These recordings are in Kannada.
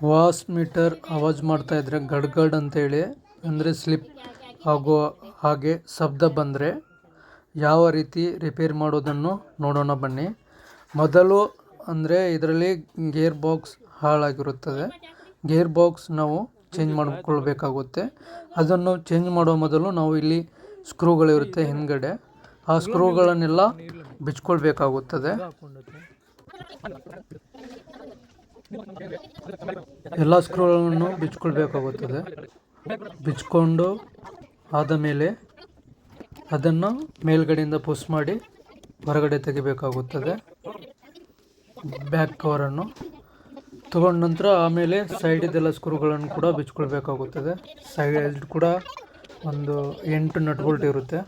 ವಾಸ್ ಮೀಟರ್ ಆವಾಜ್ ಮಾಡ್ತಾ ಇದ್ರೆ ಗಡ್ ಗಡ್ ಅಂತೇಳಿ, ಅಂದರೆ ಸ್ಲಿಪ್ ಆಗೋ ಹಾಗೆ ಶಬ್ದ ಬಂದರೆ ಯಾವ ರೀತಿ ರಿಪೇರ್ ಮಾಡೋದನ್ನು ನೋಡೋಣ ಬನ್ನಿ. ಮೊದಲು ಅಂದರೆ ಇದರಲ್ಲಿ ಗೇರ್ ಬಾಕ್ಸ್ ಹಾಳಾಗಿರುತ್ತದೆ. ಗೇರ್ ಬಾಕ್ಸ್ ನಾವು ಚೇಂಜ್ ಮಾಡಿಕೊಳ್ಬೇಕಾಗುತ್ತೆ. ಅದನ್ನು ಚೇಂಜ್ ಮಾಡೋ ಮೊದಲು ನಾವು ಇಲ್ಲಿ ಸ್ಕ್ರೂಗಳಿರುತ್ತೆ ಹಿಂದ್ಗಡೆ. ಆ ಸ್ಕ್ರೂಗಳನ್ನೆಲ್ಲ ಬಿಚ್ಕೊಳ್ಬೇಕಾಗುತ್ತದೆ. ಎಲ್ಲ ಸ್ಕ್ರೂಗಳನ್ನು ಬಿಚ್ಕೊಳ್ಬೇಕಾಗುತ್ತದೆ. ಬಿಚ್ಕೊಂಡು ಆದ ಮೇಲೆ ಅದನ್ನು ಮೇಲ್ಗಡೆಯಿಂದ ಪುಷ್ ಮಾಡಿ ಹೊರಗಡೆ ತೆಗಿಬೇಕಾಗುತ್ತದೆ. ಬ್ಯಾಕ್ ಕವರನ್ನು ತಗೊಂಡ ನಂತರ ಆಮೇಲೆ ಸೈಡಿದೆಲ್ಲ ಸ್ಕ್ರೂಗಳನ್ನು ಕೂಡ ಬಿಚ್ಕೊಳ್ಬೇಕಾಗುತ್ತದೆ. ಸೈಡ್ ಕೂಡ ಒಂದು ಎಂಟು ನಟ್ ಇರುತ್ತೆ.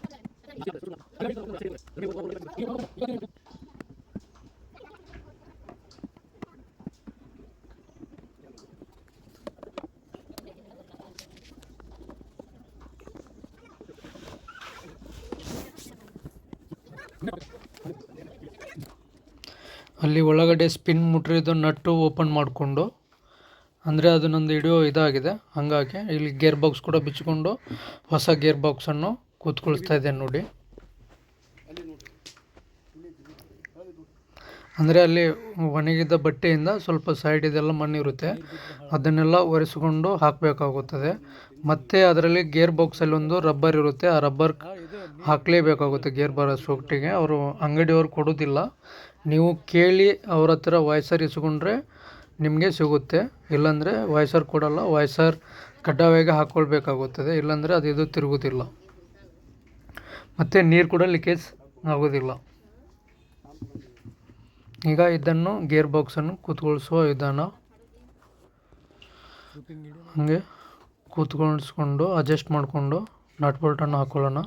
ಅಲ್ಲಿ ಒಳಗಡೆ ಸ್ಪಿನ್ ಮುಟ್ರಿದ್ದು ನಟ್ಟು ಓಪನ್ ಮಾಡಿಕೊಂಡು, ಅಂದರೆ ಅದು ನಂದು ಹಿಡಿಯೋ ಇದಾಗಿದೆ. ಹಾಗಾಗಿ ಇಲ್ಲಿ ಗೇರ್ ಬಾಕ್ಸ್ ಕೂಡ ಬಿಚ್ಚಿಕೊಂಡು ಹೊಸ ಗೇರ್ ಬಾಕ್ಸನ್ನು ಕೂತ್ಕೊಳಿಸ್ತಾ ಇದೆ ನೋಡಿ. ಅಂದರೆ ಅಲ್ಲಿ ಒಣಗಿದ್ದ ಬಟ್ಟೆಯಿಂದ ಸ್ವಲ್ಪ ಸೈಡ್ ಇದೆಲ್ಲ ಮಣ್ಣಿರುತ್ತೆ. ಅದನ್ನೆಲ್ಲ ಒರೆಸಿಕೊಂಡು ಹಾಕಬೇಕಾಗುತ್ತದೆ. ಮತ್ತು ಅದರಲ್ಲಿ ಗೇರ್ ಬಾಕ್ಸಲ್ಲಿ ಒಂದು ರಬ್ಬರ್ ಇರುತ್ತೆ. ಆ ರಬ್ಬರ್ ಹಾಕಲೇಬೇಕಾಗುತ್ತೆ ಗೇರ್ ಬರೋಷ್ಟೊಟ್ಟಿಗೆ ಅವರು ಅಂಗಡಿಯವರು ಕೊಡೋದಿಲ್ಲ. ನೀವು ಕೇಳಿ ಅವ್ರ ಹತ್ರ ವಾಯ್ಸರ್ ಇಸ್ಕೊಂಡ್ರೆ ನಿಮಗೆ ಸಿಗುತ್ತೆ. ಇಲ್ಲಾಂದರೆ ವಾಯ್ಸರ್ ಕೊಡಲ್ಲ ವಾಯ್ಸರ್ ಕಡ್ಡಾಯವಾಗಿ ಹಾಕ್ಕೊಳ್ಬೇಕಾಗುತ್ತದೆ. ಇಲ್ಲಾಂದರೆ ಅದು ಇದು ತಿರುಗೋದಿಲ್ಲ. ಮತ್ತು ನೀರು ಕೂಡ ಲೀಕೇಜ್ ಆಗೋದಿಲ್ಲ. ಈಗ ಇದನ್ನು ಗೇರ್ ಬಾಕ್ಸನ್ನು ಕೂತ್ಕೊಳಿಸುವ ವಿಧಾನ. ಹಾಗೆ ಕೂತ್ಕೊಳಿಸ್ಕೊಂಡು ಅಡ್ಜಸ್ಟ್ ಮಾಡಿಕೊಂಡು ನಟ್ ಬೋಲ್ಟನ್ನು ಹಾಕ್ಕೊಳ್ಳೋಣ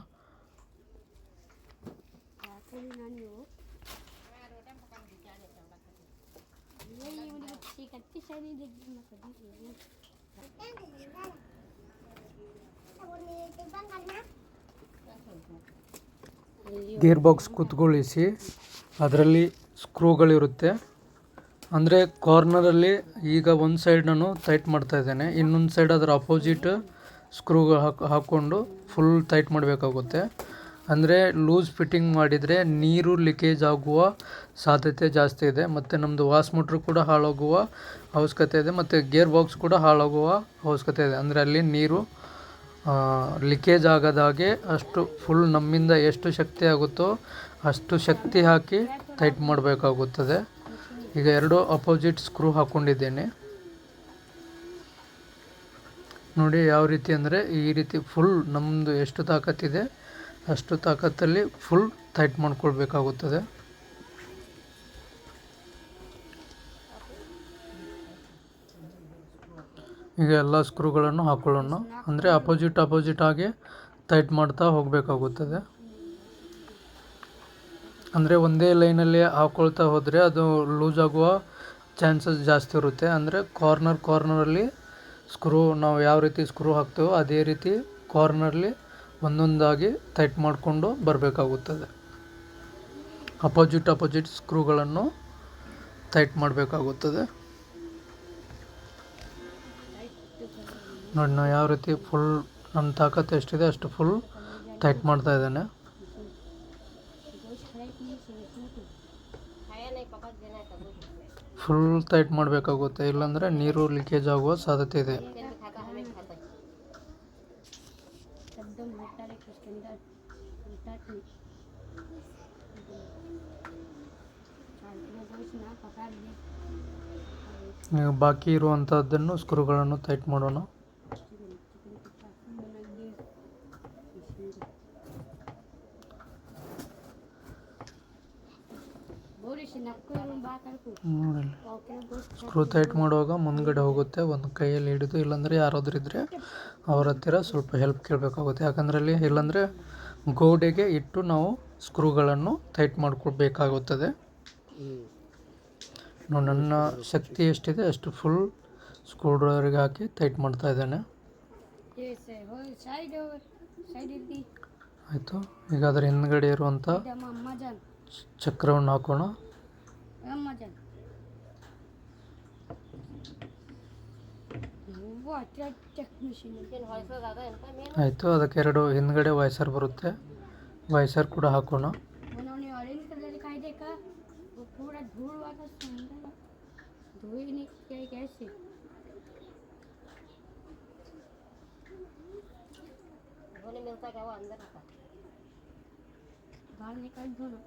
ಗೇರ್ ಬಾಕ್ಸ್ ಕೂತ್ಕೊಳ್ಳಿಸಿ ಅದರಲ್ಲಿ ಸ್ಕ್ರೂಗಳಿರುತ್ತೆ. ಅಂದರೆ ಕಾರ್ನರಲ್ಲಿ ಈಗ ಒಂದು ಸೈಡ್ ನಾನು ಟೈಟ್ ಮಾಡ್ತಾ ಇದ್ದೇನೆ. ಇನ್ನೊಂದು ಸೈಡ್ ಅದರ ಅಪೋಸಿಟ್ ಸ್ಕ್ರೂ ಹಾಕ್, ಹಾಕ್ಕೊಂಡು ಫುಲ್ ಟೈಟ್ ಮಾಡಬೇಕಾಗುತ್ತೆ. ಅಂದರೆ ಲೂಸ್ ಫಿಟ್ಟಿಂಗ್ ಮಾಡಿದರೆ ನೀರು ಲೀಕೇಜ್ ಆಗುವ ಸಾಧ್ಯತೆ ಜಾಸ್ತಿ ಇದೆ. ಮತ್ತು ನಮ್ಮದು ವಾಸ್ ಮೋಟ್ರ್ ಕೂಡ ಹಾಳಾಗುವ ಅವಶ್ಯಕತೆ ಇದೆ. ಮತ್ತು ಗೇರ್ ಬಾಕ್ಸ್ ಕೂಡ ಹಾಳಾಗುವ ಅವಶ್ಯಕತೆ ಇದೆ. ಅಂದರೆ ಅಲ್ಲಿ ನೀರು ಲೀಕೇಜ್ ಆಗದಾಗೆ ಅಷ್ಟು ಫುಲ್ ನಮ್ಮಿಂದ ಎಷ್ಟು ಶಕ್ತಿ ಆಗುತ್ತೋ ಅಷ್ಟು ಶಕ್ತಿ ಹಾಕಿ ಟೈಟ್ ಮಾಡಬೇಕಾಗುತ್ತದೆ. ಈಗ ಎರಡು ಅಪೋಸಿಟ್ ಸ್ಕ್ರೂ ಹಾಕ್ಕೊಂಡಿದ್ದೇನೆ ನೋಡಿ ಯಾವ ರೀತಿ ಅಂದರೆ ಈ ರೀತಿ ಫುಲ್ ನಮ್ಮದು ಎಷ್ಟು ತಾಕತ್ತಿದೆ. ಅಷ್ಟು ತಾಕತ್ತಲ್ಲಿ ಫುಲ್ ಟೈಟ್ ಮಾಡಿಕೊಳ್ಬೇಕಾಗುತ್ತದೆ. ಈಗ ಎಲ್ಲ ಸ್ಕ್ರೂಗಳನ್ನು ಹಾಕೊಳ್ಳೋಣ. ಅಂದರೆ ಅಪೋಸಿಟ್ ಅಪೋಸಿಟ್ ಆಗಿ ಟೈಟ್ ಮಾಡ್ತಾ ಹೋಗಬೇಕಾಗುತ್ತದೆ. ಅಂದರೆ ಒಂದೇ ಲೈನಲ್ಲಿ ಹಾಕ್ಕೊಳ್ತಾ ಹೋದರೆ ಅದು ಲೂಸ್ ಆಗುವ ಚಾನ್ಸಸ್ ಜಾಸ್ತಿ ಇರುತ್ತೆ. ಅಂದರೆ ಕಾರ್ನರ್ ಕಾರ್ನರಲ್ಲಿ ಸ್ಕ್ರೂ ನಾವು ಯಾವ ರೀತಿ ಸ್ಕ್ರೂ ಹಾಕ್ತೇವೋ ಅದೇ ರೀತಿ ಕಾರ್ನರ್ಲಿ ಒಂದೊಂದಾಗಿ ಟೈಟ್ ಮಾಡಿಕೊಂಡು ಬರಬೇಕಾಗುತ್ತದೆ. ಅಪೋಸಿಟ್ ಅಪೋಸಿಟ್ ಸ್ಕ್ರೂಗಳನ್ನು ಟೈಟ್ ಮಾಡಬೇಕಾಗುತ್ತದೆ. ನೋಡಿ ನಾವು ಯಾವ ರೀತಿ ಫುಲ್ ನಮ್ಮ ತಾಕತ್ತು ಎಷ್ಟಿದೆ ಅಷ್ಟು ಫುಲ್ ಟೈಟ್ ಮಾಡ್ತಾ ಇದ್ದೇನೆ. ಫುಲ್ ಟೈಟ್ ಮಾಡಬೇಕಾಗುತ್ತೆ. ಇಲ್ಲಾಂದರೆ ನೀರು ಲೀಕೇಜ್ ಆಗುವ ಸಾಧ್ಯತೆ ಇದೆ. ಬಾಕಿ ಇರುವಂಥದ್ದನ್ನು ಸ್ಕ್ರೂಗಳನ್ನು ಟೈಟ್ ಮಾಡೋಣ. ನೋಡಿ ಸ್ಕ್ರೂ ಟೈಟ್ ಮಾಡುವಾಗ ಮುಂದ್ಗಡೆ ಹೋಗುತ್ತೆ ಒಂದು ಕೈಯಲ್ಲಿ ಹಿಡಿದು ಇಲ್ಲಾಂದರೆ ಯಾರಾದರೂ ಇದ್ದರೆ ಅವ್ರ ಹತ್ತಿರ ಸ್ವಲ್ಪ ಹೆಲ್ಪ್ ಕೇಳಬೇಕಾಗುತ್ತೆ. ಯಾಕಂದರೆ ಅಲ್ಲಿ ಇಲ್ಲಾಂದರೆ ಗೋಡೆಗೆ ಇಟ್ಟು ನಾವು ಸ್ಕ್ರೂಗಳನ್ನು ಟೈಟ್ ಮಾಡ್ಕೊಳ್ಬೇಕಾಗುತ್ತದೆ ನೋಡಿ ನನ್ನ ಶಕ್ತಿ ಎಷ್ಟಿದೆ ಅಷ್ಟು ಫುಲ್ ಸ್ಕ್ರೂ ಡ್ರೈವರ್ಗೆ ಹಾಕಿ ಟೈಟ್ ಮಾಡ್ತಾ ಇದ್ದೇನೆ. ಆಯಿತು. ಈಗ ಅದರ ಹಿಂದ್ಗಡೆ ಇರುವಂಥ ಚಕ್ರವನ್ನು ಹಾಕೋಣ वाटर चेक मशीन ಆಯಿತು ಅದಕ್ಕೆ ಎರಡು ಹಿಂದ್ಗಡೆ ವೈಸರ್ ಬರುತ್ತೆ ವೈಸರ್ ಕೂಡ ಹಾಕೋಣ उन्होंने ऑरेंज कलर दिखाई देखा वो पूरा धूल वाला सुंदर धोई नहीं किया कैसे बाहर निकाल दो ना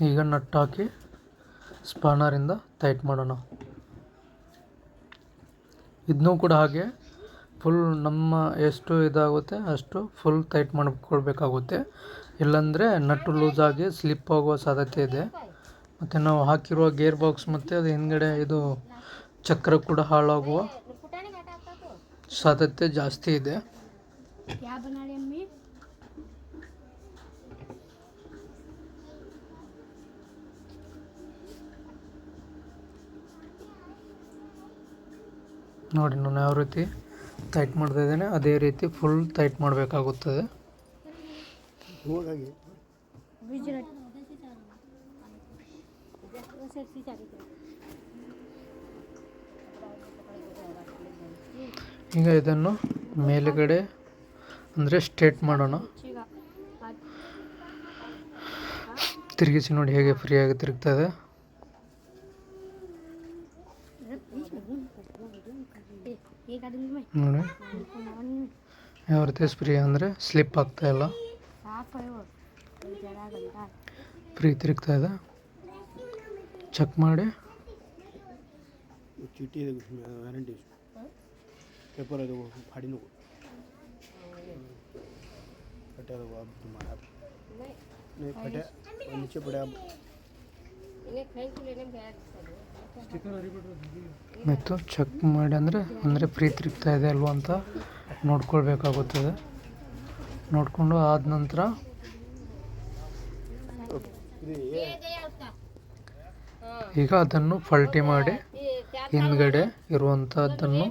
ಈಗ ನಟ್ ಹಾಕಿ ಸ್ಪಾನರಿಂದ ಟೈಟ್ ಮಾಡೋಣ. ಇದನ್ನೂ ಕೂಡ ಹಾಗೆ ಫುಲ್ ನಮ್ಮ ಎಷ್ಟು ಇದಾಗುತ್ತೆ ಅಷ್ಟು ಫುಲ್ ಟೈಟ್ ಮಾಡಿಕೊಳ್ಬೇಕಾಗುತ್ತೆ. ಇಲ್ಲಾಂದರೆ ನಟ್ಟು ಲೂಸ್ ಆಗಿ ಸ್ಲಿಪ್ ಆಗುವ ಸಾಧ್ಯತೆ ಇದೆ. ಮತ್ತು ನಾವು ಹಾಕಿರುವ ಗೇರ್ ಬಾಕ್ಸ್ ಮತ್ತು ಅದು ಹಿಂದ್ಗಡೆ ಇದು ಚಕ್ರ ಕೂಡ ಹಾಳಾಗುವ ಸಾಧ್ಯತೆ ಜಾಸ್ತಿ ಇದೆ. ನೋಡಿ ನಾನು ಯಾವ ರೀತಿ ಟೈಟ್ ಮಾಡ್ತಾ ಇದ್ದೇನೆ ಅದೇ ರೀತಿ ಫುಲ್ ಟೈಟ್ ಮಾಡಬೇಕಾಗುತ್ತದೆ. ಈಗ ಇದನ್ನು ಮೇಲುಗಡೆ ಅಂದರೆ ಸ್ಟ್ರೇಟ್ ಮಾಡೋಣ. ತಿರುಗಿಸಿ ನೋಡಿ ಹೇಗೆ ಫ್ರೀಯಾಗಿ ತಿರುಗ್ತದೆ ನೋಡಿ. ಯಾವ ರೀತಿ ಸ್ಪ್ರೇ ಅಂದರೆ ಸ್ಲಿಪ್ ಆಗ್ತಾ ಇಲ್ಲ. ಫ್ರೀ ತಿರುಗ್ತಾ ಇದೆ. ಚೆಕ್ ಮಾಡಿ. ಪೇಪರ್ ಅದು ಹಾಡಿನ ಅದು ಫಟೆ ಪಡೆ ಮತ್ತು ಚೆಕ್ ಮಾಡಿ ಅಂದರೆ ಅಂದರೆ ಫ್ರೀ ತಿರುಗ್ತಾ ಇದೆ ಅಲ್ವ ಅಂತ ನೋಡ್ಕೊಳ್ಬೇಕಾಗುತ್ತದೆ. ನೋಡಿಕೊಂಡು ಆದ ನಂತರ ಈಗ ಅದನ್ನು ಪಲ್ಟಿ ಮಾಡಿ ಹಿಂದ್ಗಡೆ ಇರುವಂಥದ್ದನ್ನು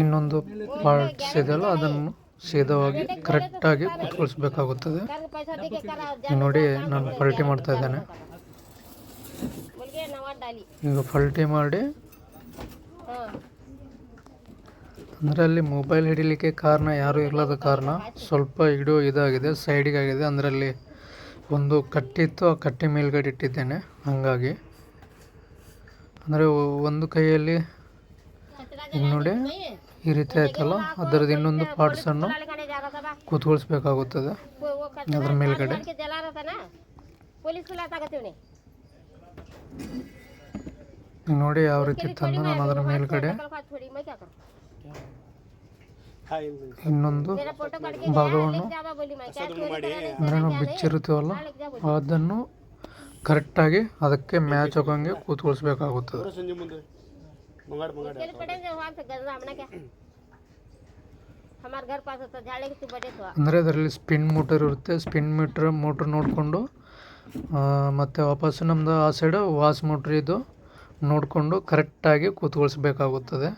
ಇನ್ನೊಂದು ಪಾರ್ಟ್ಸ್ ಇದೆಯಲ್ಲ ಅದನ್ನು ಸೇದವಾಗಿ ಕರೆಕ್ಟಾಗಿ ಕುತ್ಕೊಳಿಸ್ಬೇಕಾಗುತ್ತದೆ. ನೋಡಿ ನಾನು ಪಲ್ಟಿ ಮಾಡ್ತಾ ಇದ್ದೇನೆ. ಈಗ ಪಲ್ಟಿ ಮಾಡಿ. ಅಂದರೆ ಅಲ್ಲಿ ಮೊಬೈಲ್ ಹಿಡಿಲಿಕ್ಕೆ ಕಾರಣ ಯಾರು ಇರಲಾದ ಕಾರಣ ಸ್ವಲ್ಪ ಹಿಡಿಯೋ ಇದಾಗಿದೆ ಸೈಡಿಗೆ ಆಗಿದೆ. ಅಂದರೆ ಒಂದು ಕಟ್ಟಿತ್ತು ಆ ಕಟ್ಟಿ ಮೇಲ್ಗಡೆ ಇಟ್ಟಿದ್ದೇನೆ ಹಾಗಾಗಿ. ಅಂದರೆ ಒಂದು ಕೈಯಲ್ಲಿ ನೋಡಿ ಈ ರೀತಿ ಆಯ್ತಲ್ಲ? ಅದರದ್ದು ಇನ್ನೊಂದು ಪಾರ್ಟ್ಸನ್ನು ಕೂತ್ಕೊಳಿಸ್ಬೇಕಾಗುತ್ತದೆ. ಅದ್ರ ಮೇಲ್ಗಡೆ. ನೋಡಿ ಯಾವ ರೀತಿ ತಂದು ನಾನು ಅದರ ಮೇಲ್ಗಡೆ ಇನ್ನೊಂದು ಭಾಗವನ್ನು ಅಂದರೆ ನಾವು ಬಿಚ್ಚಿರುತ್ತೀವಲ್ಲ ಅದನ್ನು ಕರೆಕ್ಟಾಗಿ ಅದಕ್ಕೆ ಮ್ಯಾಚ್ ಹೋಗಂಗೆ ಕೂತ್ಕೊಳಿಸ್ಬೇಕಾಗುತ್ತದೆ. ಅಂದರೆ ಅದರಲ್ಲಿ ಸ್ಪಿನ್ ಮೋಟರ್ ಇರುತ್ತೆ ಸ್ಪಿನ್ ಮೀಟ್ರ್ ಮೋಟರ್ ನೋಡಿಕೊಂಡು ಮತ್ತು ವಾಪಸ್ ನಮ್ಮದು ಆ ಸೈಡು ವಾಸ್ ಮೋಟ್ರಿದು ನೋಡಿಕೊಂಡು ಕರೆಕ್ಟಾಗಿ ಕೂತ್ಕೊಳಿಸ್ಬೇಕಾಗುತ್ತದೆ.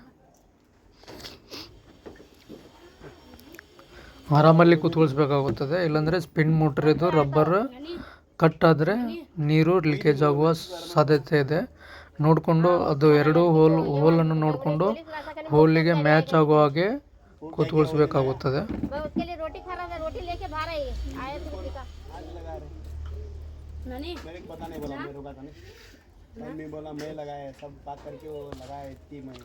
ಆರಾಮಲ್ಲಿ ಕೂತ್ಕೊಳಿಸ್ಬೇಕಾಗುತ್ತದೆ. ಇಲ್ಲಾಂದರೆ ಸ್ಪಿನ್ ಮೋಟ್ರಿದು ರಬ್ಬರ್ ಕಟ್ ಆದರೆ ನೀರು ಲೀಕೇಜ್ ಆಗುವ ಸಾಧ್ಯತೆ ಇದೆ. ನೋಡಿಕೊಂಡು ಅದು ಎರಡು ಹೋಲ್ ಹೋಲನ್ನು ನೋಡಿಕೊಂಡು ಹೋಲಿಗೆ ಮ್ಯಾಚ್ ಆಗೋ ಹಾಗೆ ಕೂತ್ಕೊಳಿಸ್ಬೇಕಾಗುತ್ತದೆ. नानी मेरे को पता नहीं बोला मैं रुका था नहीं मम्मी बोला मैं लगाया सब बात करके वो लगाया इतनी मैं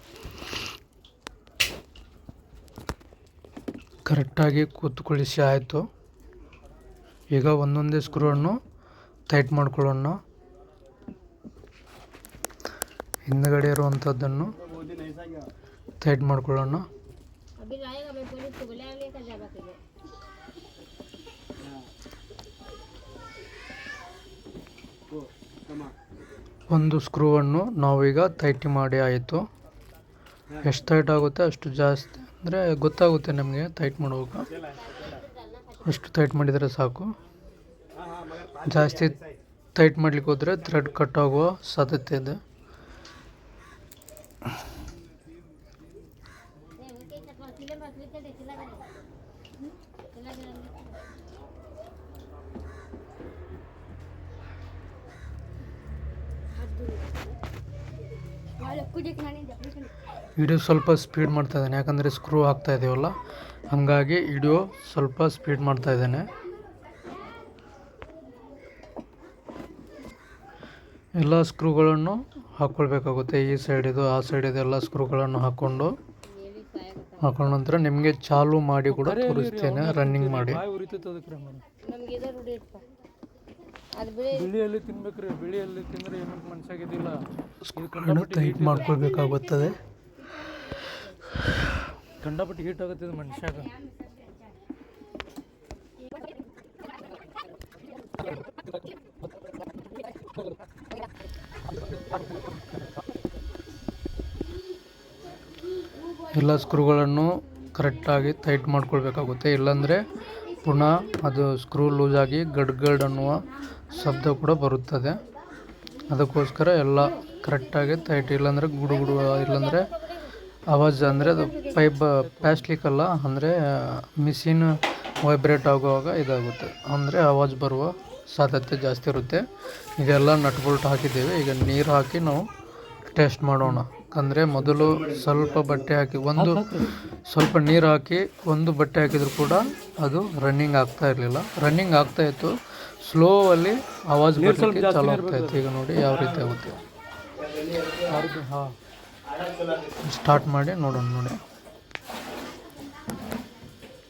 ಕರೆಕ್ಟಾಗಿ ಕೂತ್ಕೊಳ್ಳಿಸಿ ಆಯಿತು ಈಗ ಒಂದೊಂದೇ ಸ್ಕ್ರೂವನ್ನು ಟೈಟ್ ಮಾಡ್ಕೊಳ್ಳೋಣ ಹಿಂದ್ಗಡೆ ಇರುವಂಥದ್ದನ್ನು वो दिन ऐसा क्या ಟೈಟ್ ಮಾಡ್ಕೊಳ್ಳೋಣ ಒಂದು ಸ್ಕ್ರೂವನ್ನು ನಾವೀಗ ತೈಟಿ ಮಾಡಿ ಆಯಿತು. ಎಷ್ಟು ಟೈಟ್ ಆಗುತ್ತೆ ಅಷ್ಟು ಜಾಸ್ತಿ, ಅಂದರೆ ಗೊತ್ತಾಗುತ್ತೆ ನಮಗೆ ಟೈಟ್ ಮಾಡುವಾಗ. ಅಷ್ಟು ಟೈಟ್ ಮಾಡಿದರೆ ಸಾಕು. ಜಾಸ್ತಿ ಟೈಟ್ ಮಾಡಲಿಕ್ಕೆ ಹೋದರೆ ಥ್ರೆಡ್ ಕಟ್ ಆಗುವ ಸಾಧ್ಯತೆ ಇದೆ. ವಿಡಿಯೋ ಸ್ವಲ್ಪ ಸ್ಪೀಡ್ ಮಾಡ್ತಾ ಇದ್ದಾನೆ, ಯಾಕಂದರೆ ಸ್ಕ್ರೂ ಹಾಕ್ತಾ ಇದ್ದೀವಲ್ಲ ಹಾಗಾಗಿ ವಿಡಿಯೋ ಸ್ವಲ್ಪ ಸ್ಪೀಡ್ ಮಾಡ್ತಾ ಇದ್ದಾನೆ. ಎಲ್ಲ ಸ್ಕ್ರೂಗಳನ್ನು ಹಾಕ್ಕೊಳ್ಬೇಕಾಗುತ್ತೆ ಈ ಸೈಡಿದು ಆ ಸೈಡಿದು ಎಲ್ಲ ಸ್ಕ್ರೂಗಳನ್ನು ಹಾಕ್ಕೊಂಡು ಹಾಕೊಂಡ ನಂತರ ನಿಮಗೆ ಚಾಲು ಮಾಡಿ ಕೂಡ ತೋರಿಸ್ತೇನೆ ರನ್ನಿಂಗ್ ಮಾಡಿ ನಮ್ಗೆ ಇದೇ ರೂಢಿ ಇರ್ಪ ಅದು ಬಿಳಿ ಬಿಳಿಯಲ್ಲಿ ತಿನ್ಬೇಕ್ರಿ ಬಿಳಿಯಲ್ಲಿ ತಿಂದ್ರೆ ಏನು ಮನ್ಸಾಗಿದ್ದಿಲ್ಲ ಟೈಟ್ ಮಾಡ್ಕೊಳ್ಬೇಕಾಗುತ್ತದೆ. ಕಂಡಪಟ್ಟಿ ಹೀಟ್ ಆಗುತ್ತೆ ಇದು ಮನುಷ್ಯಾಗ. ಎಲ್ಲ ಸ್ಕ್ರೂಗಳನ್ನು ಕರೆಕ್ಟಾಗಿ ಟೈಟ್ ಮಾಡ್ಕೊಳ್ಬೇಕಾಗುತ್ತೆ. ಇಲ್ಲಾಂದರೆ ಪುನಃ ಅದು ಸ್ಕ್ರೂ ಲೂಸ್ ಆಗಿ ಗಡ್ ಗಡ್ ಅನ್ನುವ ಶಬ್ದ ಕೂಡ ಬರುತ್ತದೆ. ಅದಕ್ಕೋಸ್ಕರ ಎಲ್ಲ ಕರೆಕ್ಟಾಗಿ ತೈಟ್ ಇಲ್ಲಾಂದರೆ ಗುಡು ಗುಡು ಇಲ್ಲಾಂದರೆ ಆವಾಜ್ ಅಂದರೆ ಅದು ಪೈಪ್ ಪ್ಲಾಸ್ಟಿಕ್ ಅಲ್ಲ, ಅಂದರೆ ಮಿಷಿನ್ ವೈಬ್ರೇಟ್ ಆಗುವಾಗ ಇದಾಗುತ್ತೆ. ಅಂದರೆ ಆವಾಜ್ ಬರುವ ಸಾಧ್ಯತೆ ಜಾಸ್ತಿ ಇರುತ್ತೆ. ಈಗೆಲ್ಲ ನಟ್ ಬೋಲ್ಟ್ ಹಾಕಿದ್ದೇವೆ. ಈಗ ನೀರು ಹಾಕಿ ನಾವು ಟೆಸ್ಟ್ ಮಾಡೋಣ. ಅಂದರೆ ಮೊದಲು ಸ್ವಲ್ಪ ಬಟ್ಟೆ ಹಾಕಿ, ಒಂದು ಸ್ವಲ್ಪ ನೀರು ಹಾಕಿ, ಒಂದು ಬಟ್ಟೆ ಹಾಕಿದ್ರು ಕೂಡ ಅದು ರನ್ನಿಂಗ್ ಆಗ್ತಾ ಇರಲಿಲ್ಲ. ರನ್ನಿಂಗ್ ಆಗ್ತಾ ಸ್ಲೋ ಅಲ್ಲಿ ಆವಾಜ್ ಬರಲಿಕ್ಕೆ ಚಾಲು ಆಗ್ತಾ ಇತ್ತು. ಈಗ ನೋಡಿ ಯಾವ ರೀತಿ ಆಗುತ್ತೆ. ಹಾಂ ಸ್ಟಾರ್ಟ್ ಮಾಡಿ ನೋಡೋಣ ನೋಡಿ.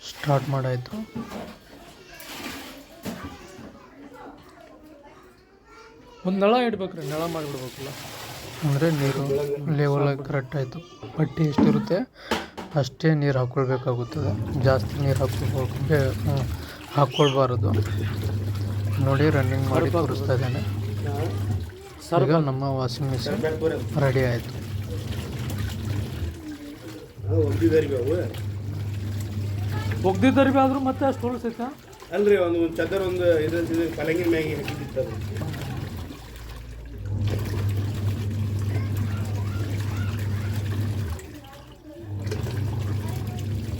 ಸ್ಟಾರ್ಟ್ ಮಾಡಾಯಿತು. ಒಂದು ನಳ ಇಡ್ಬೇಕ್ರಿ ನಳ ಮಾಡಿಬಿಡ್ಬೇಕಲ್ಲ. ಅಂದರೆ ನೀರು ಲೆವೆಲ್ ಕರೆಕ್ಟ್ ಆಯಿತು. ಬಟ್ಟೆ ಎಷ್ಟಿರುತ್ತೆ ಅಷ್ಟೇ ನೀರು ಹಾಕ್ಕೊಳ್ಬೇಕಾಗುತ್ತದೆ ಜಾಸ್ತಿ ನೀರು ಹಾಕ್ಕೊಳ್ಬೇಕು ಹಾಕ್ಕೊಳ್ಬಾರದು. ನೋಡಿ ರನ್ನಿಂಗ್ ಮಾಡಿ ತೋರಿಸ್ತಾ ಇದ್ದೇನೆ. ಈಗ ನಮ್ಮ ವಾಷಿಂಗ್ ಮಿಷಿನ್ ರೆಡಿ ಆಯಿತು. ಒಗ್ದಿದ್ದರಿ ಆದರೂ ಮತ್ತೆ ಅಷ್ಟು ಹೊಲಸೈತಾ ಅಲ್ರಿ ಒಂದು ಒಂದು ಚದರ್ ಒಂದು ಇದು ಇದು ಪಲಂಗಿನ ಮ್ಯಾಗೆ ಹಾಕಿದ್ದಿತ್ತು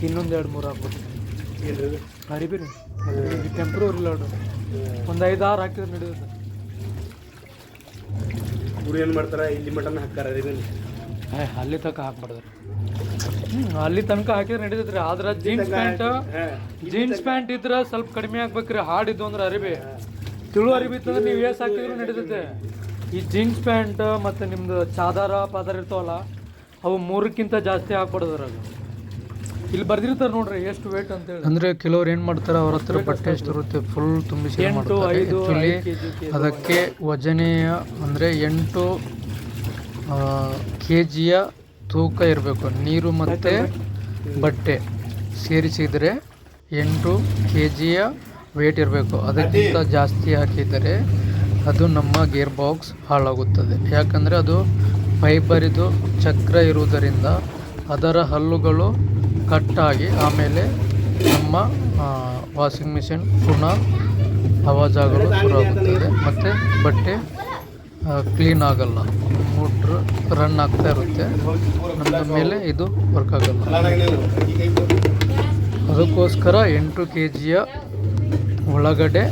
ಇನ್ನೊಂದು ಎರಡು ಮೂರು ಹಾಕ್ಬೋದು ಅರಿಬಿರಿ ಟೆಂಪ್ರವರಿ ಲಾಡು ಒಂದು ಐದು ಆರು ಹಾಕಿದ್ರೆ ನಡೆಯುತ್ತೆ ಗುರು ಏನು ಮಾಡ್ತಾರೆ? ಇಲ್ಲಿ ಮಟನ್ ಹಾಕ್ತಾರೆ ಇದನ್ನ ಏ ಅಲ್ಲಿ ತನಕ ಹಾಕ್ಬಾರ್ದು ಅಲ್ಲಿ ತನಕ ಹಾಕಿದ್ರೆ ನಡೀತೈತ್ರಿ ಆದ್ರ ಜೀನ್ಸ್ ಪ್ಯಾಂಟ್ ಜೀನ್ಸ್ ಪ್ಯಾಂಟ್ ಇದ್ರೆ ಸ್ವಲ್ಪ ಕಡಿಮೆ ಆಗ್ಬೇಕ್ರಿ. ಹಾಡಿದ್ದು ಅಂದ್ರೆ ಅರಿಬಿ ತಿಳು ಅರಿಬಿ ಇತ್ತಂದ್ರೆ ನೀವು ಏಸ್ ಹಾಕಿದ್ರು ನಡೀತೈತೆ ಈ ಜೀನ್ಸ್ ಪ್ಯಾಂಟ್ ಮತ್ತು ನಿಮ್ದು ಚಾದಾರ ಪಾದಾರ ಇರ್ತಾವಲ್ಲ ಅವು ಮೂರಕ್ಕಿಂತ ಜಾಸ್ತಿ ಹಾಕ್ಬಾರ್ದು ಅದ್ರಾಗ ಇಲ್ಲಿ ಬರ್ದಿರ್ತಾರೆ ನೋಡ್ರಿ ಎಷ್ಟು ವೇಟ್ ಅಂತೇಳಿ ಅಂದರೆ ಕೆಲವ್ರು ಏನು ಮಾಡ್ತಾರೆ ಅವ್ರ ಹತ್ರ ಬಟ್ಟೆ ಎಷ್ಟು ಇರುತ್ತೆ ಫುಲ್ ತುಂಬಿಸಿ ಎಂಟು ಐದು ಅದಕ್ಕೆ ವಜನೆಯ ಅಂದರೆ ಎಂಟು ಕೆ ಜಿಯ ತೂಕ ಇರಬೇಕು. ನೀರು ಮತ್ತು ಬಟ್ಟೆ ಸೇರಿಸಿದರೆ ಎಂಟು ಕೆ ಜಿಯ ವೇಟ್ ಇರಬೇಕು. ಅದಕ್ಕಿಂತ ಜಾಸ್ತಿ ಹಾಕಿದರೆ ಅದು ನಮ್ಮ ಗೇರ್ ಬಾಕ್ಸ್ ಹಾಳಾಗುತ್ತದೆ. ಯಾಕಂದರೆ ಅದು ಫೈಬರಿದು ಚಕ್ರ ಇರುವುದರಿಂದ ಅದರ ಹಲ್ಲುಗಳು ಕಟ್ಟಾಗಿ ಆಮೇಲೆ ನಮ್ಮ ವಾಷಿಂಗ್ ಮಿಷಿನ್ ಪುನಃ ಆವಾಜಾಗಲು ಶುರು ಆಗುತ್ತದೆ. ಮತ್ತು ಬಟ್ಟೆ ಕ್ಲೀನ್ ಆಗಲ್ಲ. ಮೋಟ್ರ್ ರನ್ ಆಗ್ತಾ ಇರುತ್ತೆ. ನಮ್ಮ ಮೇಲೆ ಇದು ವರ್ಕ್ ಆಗಲ್ಲ. ಅದಕ್ಕೋಸ್ಕರ ಎಂಟು ಕೆ ಜಿಯ ಒಳಗಡೆ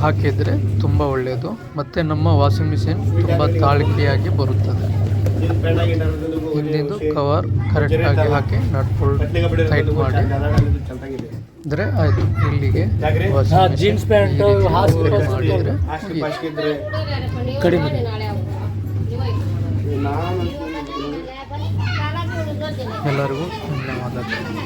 ಹಾಕಿದರೆ ತುಂಬ ಒಳ್ಳೆಯದು. ಮತ್ತು ನಮ್ಮ ವಾಷಿಂಗ್ ಮಿಷಿನ್ ತುಂಬ ತಾಳಿಕೆಯಾಗಿ ಬರುತ್ತದೆ. ಹಿಂದಿಂದು ಕವರ್ ಕರೆಕ್ಟಾಗಿ ಹಾಕಿ ನಟ್ ಫುಲ್ ಟೈಟ್ ಮಾಡಿ. ಇದ್ರೆ ಅಂದರೆ ಆಯಿತು ಇಲ್ಲಿಗೆ? ಜೀನ್ಸ್ ಪ್ಯಾಂಟ್ ಮಾಡಿದರೆ ಕಡಿಮೆ. ಎಲ್ಲರಿಗೂ ಧನ್ಯವಾದಗಳು.